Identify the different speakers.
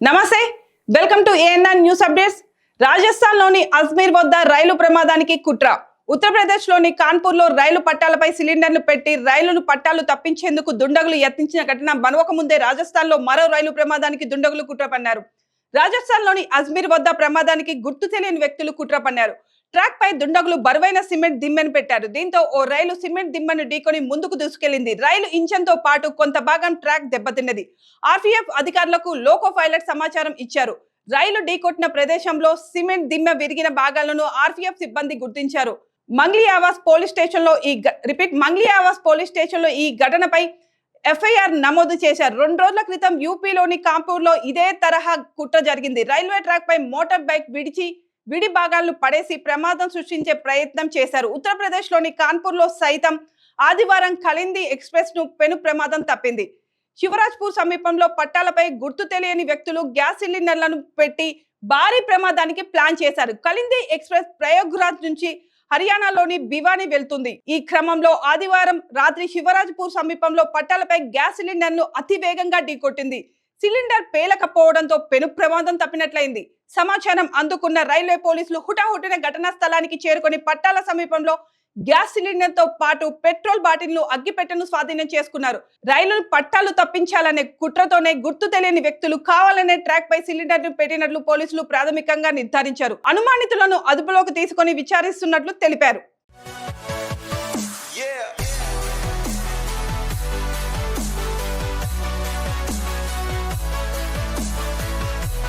Speaker 1: నమస్తే welcome to ANR news updates. రాజస్థాన్లోని అజ్మీర్ వద్ద రైలు ప్రమాదానికి కుట్ర. ఉత్తరప్రదేశ్లోని కాన్పూర్లో రైలు పట్టాలపై సిలిండర్లు పెట్టి రైలును పట్టాలు తప్పించేందుకు దుండగులు యత్నించిన ఘటన మనవక ముందే రాజస్థాన్లో మరో రైలు ప్రమాదానికి దుండగులు కుట్ర పన్నారు రాజస్థాన్లోని అజ్మీర్ వద్ద ప్రమాదానికి గుర్తు తెలియని వ్యక్తులు కుట్ర పన్నారు ట్రాక్ పై దుండగులు బరువైన సిమెంట్ దిమ్మెను పెట్టారు. దీంతో ఓ రైలు సిమెంట్ దిమ్మను ఢీకొని ముందుకు దూసుకెళ్ళింది రైలు ఇంజన్తో పాటు కొంత భాగం ట్రాక్ దెబ్బతిన్నది. ఆర్పీఎఫ్ అధికారులకు లోకో పైలట్ సమాచారం ఇచ్చారు. రైలు ఢీకొట్టిన ప్రదేశంలో సిమెంట్ దిమ్మె విరిగిన భాగాలను ఆర్పీఎఫ్ సిబ్బంది గుర్తించారు. మంగ్లీ ఆవాస్ పోలీస్ స్టేషన్లో ఈ రిపీట్ మంగ్లీ ఆవాస్ పోలీస్ స్టేషన్లో ఈ ఘటనపై ఎఫ్ఐఆర్ నమోదు చేశారు. రెండు రోజుల క్రితం యూపీలోని కాంపూర్లో ఇదే తరహా కుట్ర జరిగింది. రైల్వే ట్రాక్ పై మోటార్ బైక్ విడిచి విడి భాగాలను పడేసి ప్రమాదం సృష్టించే ప్రయత్నం చేశారు. ఉత్తరప్రదేశ్లోని కాన్పూర్లో సైతం ఆదివారం కలింది ఎక్స్ప్రెస్ను పెను ప్రమాదం తప్పింది. శివరాజ్పూర్ సమీపంలో పట్టాలపై గుర్తు తెలియని వ్యక్తులు గ్యాస్ సిలిండర్లను పెట్టి భారీ ప్రమాదానికి ప్లాన్ చేశారు. కలింది ఎక్స్ప్రెస్ ప్రయోగ్రాజ్ నుంచి హర్యానాలోని భివాని వెళ్తుంది. ఈ క్రమంలో ఆదివారం రాత్రి శివరాజ్పూర్ సమీపంలో పట్టాలపై గ్యాస్ సిలిండర్ను అతి వేగంగా ఢీకొట్టింది. సిలిండర్ పేలకపోవడంతో పెను ప్రమాదం తప్పినట్లయింది. సమాచారం అందుకున్న రైల్వే పోలీసులు హుటాహుటిన ఘటనా స్థలానికి చేరుకొని పట్టాల సమీపంలో గ్యాస్ సిలిండర్తో పాటు పెట్రోల్ బాటిల్ను అగ్గిపెట్టెను స్వాధీనం చేసుకున్నారు. రైలును పట్టాలు తప్పించాలనే కుట్రతోనే గుర్తు తెలియని వ్యక్తులు కావాలనే ట్రాక్ పై సిలిండర్ను పెట్టినట్లు పోలీసులు ప్రాథమికంగా నిర్ధారించారు. అనుమానితులను అదుపులోకి తీసుకొని విచారిస్తున్నట్లు తెలిపారు.